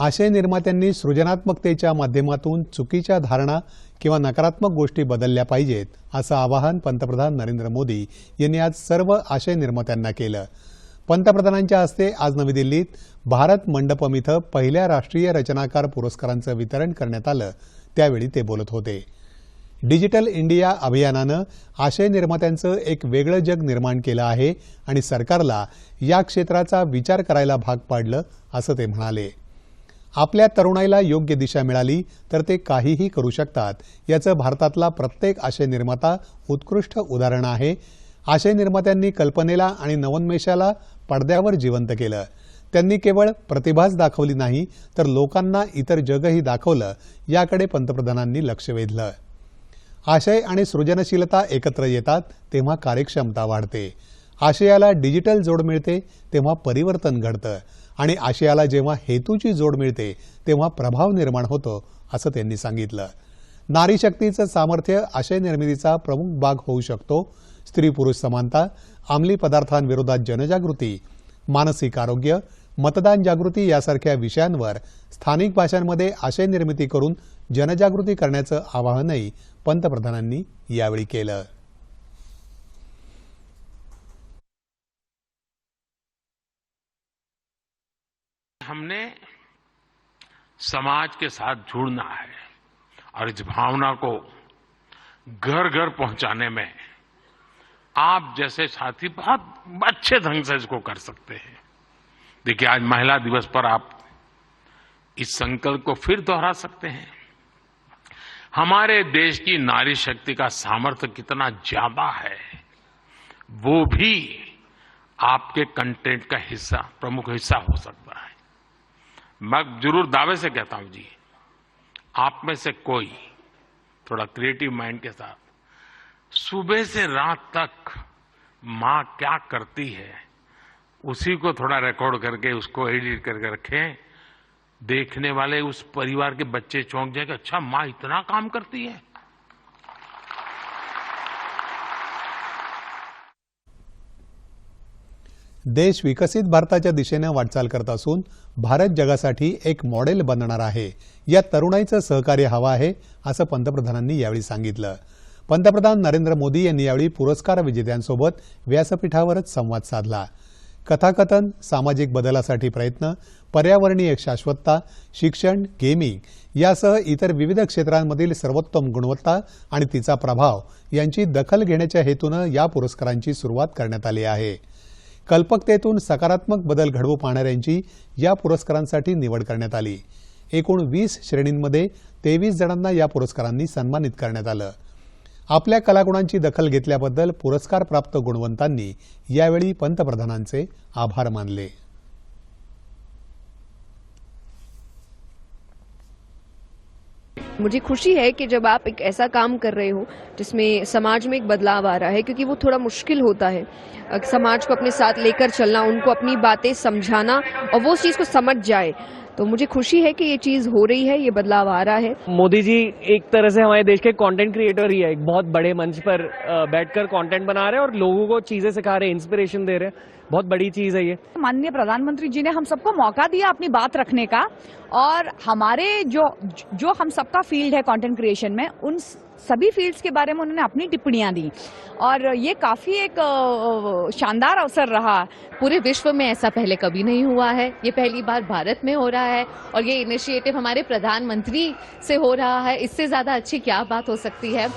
आशय निर्मात्यांनी सृजनात्मकतेच्या माध्यमातून चुकीच्या धारणा किंवा नकारात्मक गोष्टी बदलल्या पाहिजेत असं आवाहन पंतप्रधान नरेंद्र मोदी यांनी आज सर्व आशय निर्मात्यांना केलं. पंतप्रधानांच्या हस्ते आज नवी दिल्लीत भारत मंडपम इथं पहिल्या राष्ट्रीय रचनाकार पुरस्कारांचं वितरण करण्यात आलं. त्यावेळी ते बोलत होते. डिजिटल इंडिया अभियानानं आशय निर्मात्यांचं एक वेगळं जग निर्माण केलं आहे आणि सरकारला या क्षेत्राचा विचार करायला भाग पाडलं असं ते म्हणाले. आपल्या तरुणाईला योग्य दिशा मिळाली तर ते काहीही करू शकतात. याचं भारतातला प्रत्येक आशय निर्माता उत्कृष्ट उदाहरण आहे. आशय निर्मात्यांनी कल्पनेला आणि नवोन्मेषाला पडद्यावर जिवंत केलं. त्यांनी केवळ प्रतिभाच दाखवली नाही तर लोकांना इतर जगही दाखवलं याकडे पंतप्रधानांनी लक्ष वेधलं. आशय आणि सृजनशीलता एकत्र येतात तेव्हा कार्यक्षमता वाढते. आशयाला डिजिटल जोड मिळते तेव्हा परिवर्तन घडतं. आणि आशयाला जेव्हा हेतूची जोड मिळते तेव्हा प्रभाव निर्माण होतो असं त्यांनी सांगितलं. नारी शक्तीचं सामर्थ्य आशय निर्मितीचा प्रमुख भाग होऊ शकतो. स्त्री पुरुष समानता अंमली पदार्थांविरोधात जनजागृती मानसिक आरोग्य मतदान जागृती यासारख्या विषयांवर स्थानिक भाषांमध्ये आशय निर्मिती करून जनजागृती करण्याचं आवाहनही पंतप्रधानांनी यावेळी केलं. हमने समाज के साथ जुड़ना है और इस भावना को घर घर पहुँचाने में आप जैसे साथी बहुत अच्छे ढंग से इसको कर सकते हैं। देखिए, आज महिला दिवस पर आप इस संकल्प को फिर दोहरा सकते हैं। हमारे देश की नारी शक्ति का सामर्थ्य कितना ज़्यादा है, वो भी आपके कंटेंट का हिस्सा, प्रमुख हिस्सा हो सकता है। मैं ज़रूर दावे से कहता हूँ जी, आप में से कोई थोड़ा क्रिएटिव माइंड के साथ, सुबह से रात तक माँ क्या करती है, उसी को थोड़ा रिकॉर्ड करके उसको एडिट करके रखें, देखने वाले उस परिवार के बच्चे चौंक जाए कि अच्छा माँ इतना काम करती है। देश विकसित भारताच्या दिशेनं वाटचाल करत असून भारत जगासाठी एक मॉडेल बनणार आहे. या तरुणाईचं सहकार्य हवं आहे असं पंतप्रधानांनी यावेळी सांगितलं. पंतप्रधान नरेंद्र मोदी यांनी यावेळी पुरस्कार विजेत्यांसोबत व्यासपीठावरच संवाद साधला. कथाकथन सामाजिक बदलासाठी प्रयत्न पर्यावरणीय शाश्वतता शिक्षण गेमिंग यासह इतर विविध क्षेत्रांमधील सर्वोत्तम गुणवत्ता आणि तिचा प्रभाव यांची दखल घेण्याच्या हेतूनं या पुरस्कारांची सुरुवात करण्यात आली आहे. कल्पकतेतून सकारात्मक बदल घडवू पाहणाऱ्यांची या पुरस्कारांसाठी निवड करण्यात आली. एकूण वीस श्रेणींमध्ये तेवीस जणांना या पुरस्कारांनी सन्मानित करण्यात आलं. आपल्या कलागुणांची दखल घेतल्याबद्दल पुरस्कार प्राप्त गुणवंतांनी यावेळी पंतप्रधानांचे आभार मानले. मुझे खुशी है कि जब आप एक ऐसा काम कर रहे हो, जिसमें समाज में एक बदलाव आ रहा है, क्योंकि वो थोड़ा मुश्किल होता है। समाज को अपने साथ लेकर चलना, उनको अपनी बातें समझाना और वो उस चीज़ को समझ जाए तो मुझे खुशी है कि ये चीज़ हो रही है ये बदलाव आ रहा है। मोदी जी एक तरह से हमारे देश के कंटेंट क्रिएटर ही है एक बहुत बड़े मंच पर बैठकर कंटेंट बना रहे हैं और लोगों को चीज़ें सिखा रहे हैं इंस्पिरेशन दे रहे हैं। बहुत बड़ी चीज़ है ये। माननीय प्रधानमंत्री जी ने हम सबको मौका दिया अपनी बात रखने का और हमारे जो जो हम सबका फ़ील्ड है कॉन्टेंट क्रिएशन में उन सभी फील्ड्स के बारे में उन्होंने अपनी टिप्पणियाँ दी। और ये काफ़ी एक शानदार अवसर रहा। पूरे विश्व में ऐसा पहले कभी नहीं हुआ है। ये पहली बार भारत में हो रहा है और ये इनिशिएटिव हमारे प्रधानमंत्री से हो रहा है। इससे ज़्यादा अच्छी क्या बात हो सकती है?